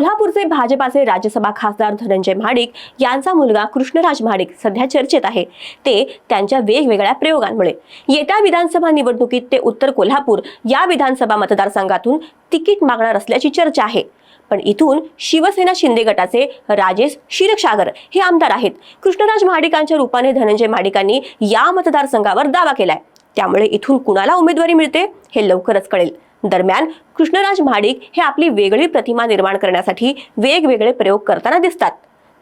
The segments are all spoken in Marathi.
कोल्हापूरचे भाजपाचे राज्यसभा खासदार धनंजय महाडिक यांचा मुलगा कृष्णराज महाडिक सध्या चर्चेत आहे. ते त्यांच्या वेगवेगळ्या प्रयोगांमुळे. येत्या विधानसभा निवडणुकीत ते उत्तर कोल्हापूर या विधानसभा मतदारसंघातून तिकीट मागणार असल्याची चर्चा आहे. पण इथून शिवसेना शिंदे गटाचे राजेश क्षीरसागर हे आमदार आहेत. कृष्णराज महाडिकांच्या रूपाने धनंजय महाडिकांनी या मतदारसंघावर दावा केलाय. त्यामुळे इथून कुणाला उमेदवारी मिळते हे लवकरच कळेल. दरम्यान कृष्णराज महाडिक हे आपली वेगळी प्रतिमा निर्माण करण्यासाठी वेगवेगळे प्रयोग करताना दिसतात.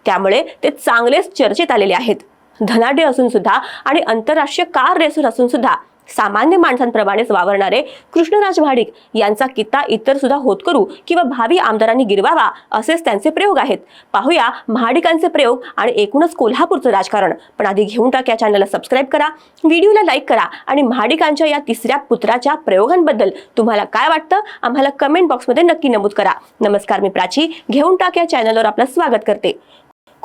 त्यामुळे ते चांगलेच चर्चेत आलेले आहेत. धनाढ्य असून सुद्धा आणि आंतरराष्ट्रीय कार रेसर असून सुद्धा सामान्य माणसांप्रमाणेच वावरणारे कृष्णराज भाडिक यांचा कित्ता इतर सुद्धा होत करू किंवा भावी आमदारांनी गिरवावा असेच त्यांचे प्रयोग आहेत. पाहूया महाडिकांचे प्रयोग आणि एकूणच कोल्हापूरचं राजकारण. पण आधी घेऊन टाक या चॅनलला सबस्क्राईब करा व्हिडिओला लाईक करा आणि महाडिकांच्या या तिसऱ्या पुत्राच्या प्रयोगांबद्दल तुम्हाला काय वाटतं? आम्हाला कमेंट बॉक्समध्ये नक्की नमूद करा. नमस्कार मी प्राची. घेऊन टाक या चॅनलवर आपलं स्वागत करते.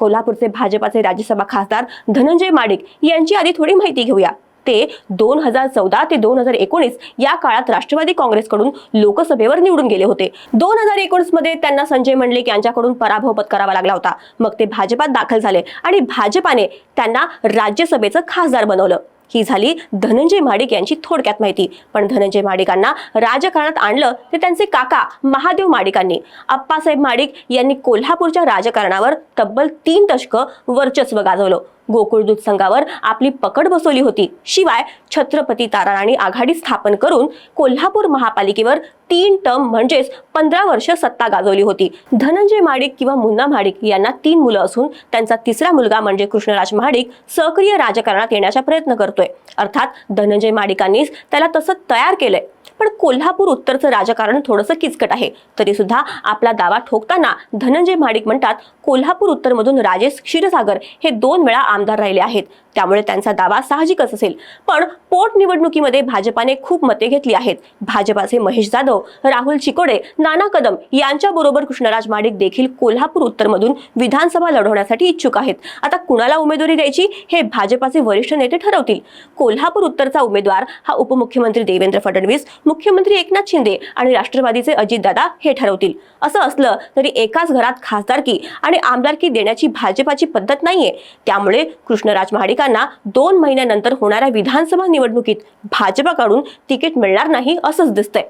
कोल्हापूरचे भाजपाचे राज्यसभा खासदार धनंजय माडिक यांची आधी थोडी माहिती घेऊया. ते दोन हजार चौदा ते दोन हजार एकोणीस या काळात राष्ट्रवादी काँग्रेसकडून लोकसभेवर निवडून गेले होते. दोन हजार एकोणीसमध्ये त्यांना संजय मंडलिक यांच्याकडून पराभव पत्करावा लागला होता. मग ते भाजपात दाखल झाले आणि भाजपाने त्यांना राज्यसभेचं खासदार बनवलं. ही झाली धनंजय महाडिक यांची थोडक्यात माहिती. पण धनंजय महाडिकांना राजकारणात आणलं ते त्यांचे काका महादेव महाडिकांनी अप्पासाहेब महाडिक यांनी कोल्हापूरच्या राजकारणावर तब्बल तीन दशकं वर्चस्व गाजवलं. गोकुळदूत संघावर आपली पकड बसवली होती. शिवाय छत्रपती ताराणी आघाडी स्थापन करून कोल्हापूर महापालिकेवर तीन टर्म म्हणजेच पंधरा वर्ष सत्ता गाजवली होती. धनंजय महाडिक किंवा मुन्ना महाडिक यांना तीन मुलं असून त्यांचा तिसरा मुलगा म्हणजे कृष्णराज महाडिक सक्रिय राजकारणात येण्याचा प्रयत्न करतोय. अर्थात धनंजय महाडिकांनीच त्याला तसं तयार केलंय. पण कोल्हापूर उत्तरचं राजकारण थोडंसं किचकट आहे. तरी सुद्धा आपला दावा ठोकताना धनंजय महाडिक म्हणतात कोल्हापूर उत्तरमधून राजेश क्षीरसागर हे दोन वेळा आमदार राहिले आहेत. त्यामुळे त्यांचा दावा साहजिकच असेल. पण पोटनिवडणुकीमध्ये भाजपाने खूप मते घेतली आहेत. भाजपाचे महेश जाधव राहुल चिकोडे नाना कदम यांच्या बरोबर कृष्णराज माडिक देखील कोल्हापूर उत्तरमधून विधानसभा लढवण्यासाठी इच्छुक आहेत. आता कुणाला उमेदवारी द्यायची हे भाजपाचे वरिष्ठ नेते ठरवतील. कोल्हापूर उत्तरचा उमेदवार हा उपमुख्यमंत्री देवेंद्र फडणवीस मुख्यमंत्री एकनाथ शिंदे आणि राष्ट्रवादीचे अजितदादा हे ठरवतील. असं असलं तरी एकाच घरात खासदारकी आणि आमदारकी देण्याची भाजपाची पद्धत नाहीये. त्यामुळे कृष्णराज महाडिकांना दोन महिन्यानंतर होणाऱ्या विधानसभा निवडणुकीत भाजपाकडून तिकीट मिळणार नाही असंच दिसतंय.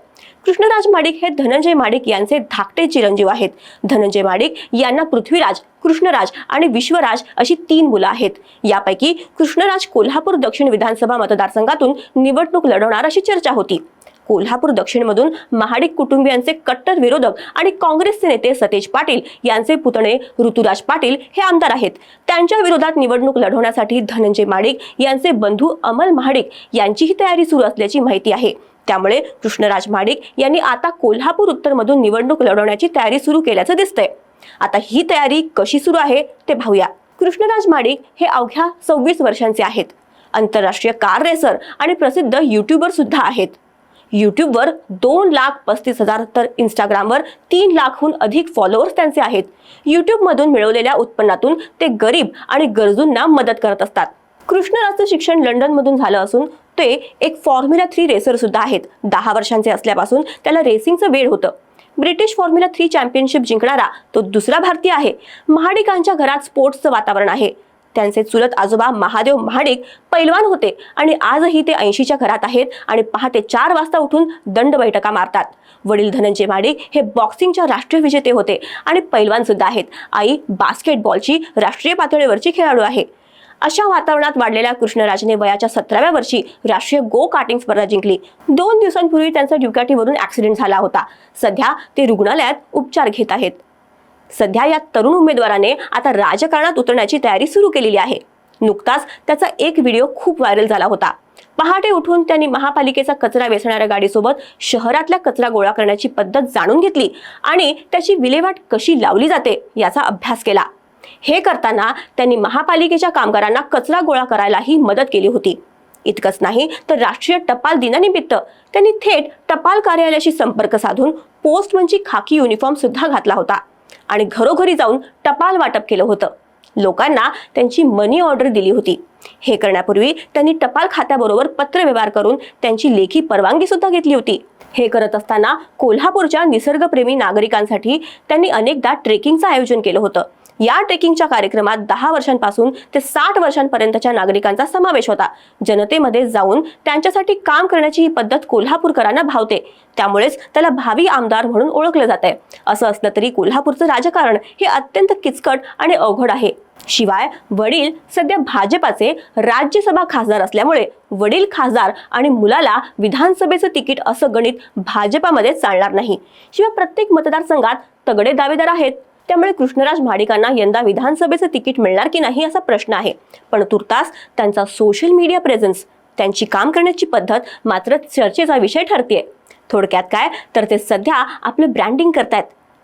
कृष्णराज माडिक हे धनंजय माडिक यांचे धाकटे चिरंजीव आहेत. धनंजय माडिक यांना पृथ्वीराज कृष्णराज आणि विश्वराज अशी तीन मुलं आहेत. यापैकी कृष्णराज कोल्हापूर दक्षिण विधानसभा मतदारसंघातून निवडणूक लढवणार अशी चर्चा होती. कोल्हापूर दक्षिणमधून महाडिक कुटुंबियांचे कट्टर विरोधक आणि काँग्रेसचे नेते सतेज पाटील यांचे पुतणे ऋतुराज पाटील हे आमदार आहेत. त्यांच्या विरोधात निवडणूक लढवण्यासाठी धनंजय माडिक यांचे बंधू अमल महाडिक यांचीही तयारी सुरू असल्याची माहिती आहे. त्यामुळे कृष्णराज माडिक यांनी आता कोल्हापूर उत्तरमधून निवडणूक लढवण्याची तयारी सुरू केल्याचं दिसतंय. आता ही तयारी कशी सुरू आहे ते पाहूया. कृष्णराज माडिक हे अवघ्या सव्वीस वर्षांचे आहेत. आंतरराष्ट्रीय कार रेसर आणि प्रसिद्ध युट्यूबर सुद्धा आहेत. यूट्यूबवर दोन लाख पस्तीस हजार तर इंस्टाग्रामवर तीन लाखहून अधिक फॉलोअर्स त्यांचे आहेत. यूट्यूबमधून मिळवलेल्या उत्पन्नातून ते गरीब आणि गरजूंना मदत करत असतात. कृष्णराजचं शिक्षण लंडनमधून झालं असून ते एक फॉर्म्युला थ्री रेसर सुद्धा आहेत. दहा वर्षांचे असल्यापासून त्याला रेसिंगचं वेळ होतं. ब्रिटिश फॉर्म्युला थ्री चॅम्पियनशिप जिंकणारा तो दुसरा भारतीय आहे. महाडिकांच्या घरात स्पोर्ट्सचं वातावरण आहे. त्यांचे चुलत आजोबा महादेव महाडिक पैलवान होते आणि आजही ते ऐंशीच्या घरात आहेत आणि पहाटे चार वाजता उठून दंड बैठका मारतात. वडील धनंजय महाडिक हे बॉक्सिंगच्या राष्ट्रीय विजेते होते आणि पैलवान सुद्धा आहेत. आई बास्केटबॉलची राष्ट्रीय पातळीवरची खेळाडू आहे. अशा वातावरणात वाढलेल्या कृष्णराजने वयाच्या सतराव्या वर्षी राष्ट्रीय गो कार्टिंग स्पर्धा जिंकली. दोन दिवसांपूर्वी त्यांचा ड्युकॅटीवरून ऍक्सिडेंट झाला होता. सध्या ते रुग्णालयात उपचार घेत आहेत. सध्या या तरुण उमेदवाराने आता राजकारणात उतरण्याची तयारी सुरू केलेली आहे. नुकताच त्याचा एक व्हिडिओ खूप व्हायरल झाला होता. पहाटे उठून त्यांनी महापालिकेचा कचरा वेचणाऱ्या गाडीसोबत शहरातल्या कचरा गोळा करण्याची पद्धत जाणून घेतली आणि त्याची विल्हेवाट कशी लावली जाते याचा अभ्यास केला. हे करताना त्यांनी महापालिकेच्या कामगारांना कचरा गोळा करायलाही मदत केली होती. इतकंच नाही तर राष्ट्रीय टपाल दिनानिमित्त त्यांनी थेट टपाल कार्यालयाशी संपर्क साधून पोस्टमनची खाकी युनिफॉर्म सुद्धा घातला होता. आणि घरोघरी जाऊन टपाल वाटप केलं होतं. लोकांना त्यांची मनी ऑर्डर दिली होती. हे करण्यापूर्वी त्यांनी टपाल खात्याबरोबर पत्रव्यवहार करून त्यांची लेखी परवानगी सुद्धा घेतली होती. हे करत असताना कोल्हापूरच्या निसर्गप्रेमी नागरिकांसाठी त्यांनी अनेकदा ट्रेकिंगचं आयोजन केलं होतं. या ट्रेकिंगच्या कार्यक्रमात दहा वर्षांपासून ते साठ वर्षांपर्यंतच्या नागरिकांचा समावेश होता. जनतेमध्ये जाऊन त्यांच्यासाठी काम करण्याची ही पद्धत कोल्हापूरकरांना भावते. त्यामुळेच त्याला भावी आमदार म्हणून ओळखलं जात आहे असं असलं तरी कोल्हापूरचं राजकारण हे अत्यंत किचकट आणि अवघड आहे. शिवाय वडील सध्या भाजपाचे राज्यसभा खासदार असल्यामुळे वडील खासदार आणि मुलाला विधानसभेचं तिकीट असं गणित भाजपामध्ये चालणार नाही. शिवाय प्रत्येक मतदारसंघात तगडे दावेदार आहेत. त्यामुळे कृष्णराज महाडिकांना यंदा विधानसभेचं तिकीट मिळणार की नाही असा प्रश्न आहे. पण तुर्तास त्यांचा सोशल मीडिया प्रेझेन्स त्यांची काम करण्याची पद्धत मात्र चर्चेचा विषय ठरते थोडक्यात काय? तर ते सध्या आपलं ब्रँडिंग करतायत.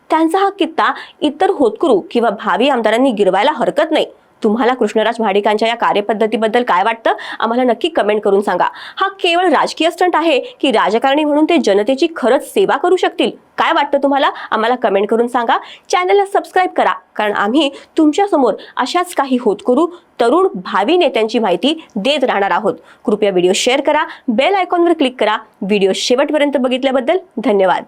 त्यांचा हा कित्ता इतर होतकरू किंवा भावी आमदारांनी गिरवायला हरकत नाही. तुम्हाला कृष्णराज महाडिकांच्या या कार्यपद्धतीबद्दल काय वाटतं? आम्हाला नक्की कमेंट करून सांगा. हा केवळ राजकीय स्टंट आहे की राजकारणी म्हणून ते जनतेची खरंच सेवा करू शकतील? काय वाटतं तुम्हाला? आम्हाला कमेंट करून सांगा. चॅनलला सबस्क्राईब करा. कारण आम्ही तुमच्यासमोर अशाच काही होतकरू तरुण भावी नेत्यांची माहिती देत राहणार आहोत. कृपया व्हिडिओ शेअर करा. बेल आयकॉनवर क्लिक करा. व्हिडिओ शेवटपर्यंत बघितल्याबद्दल धन्यवाद.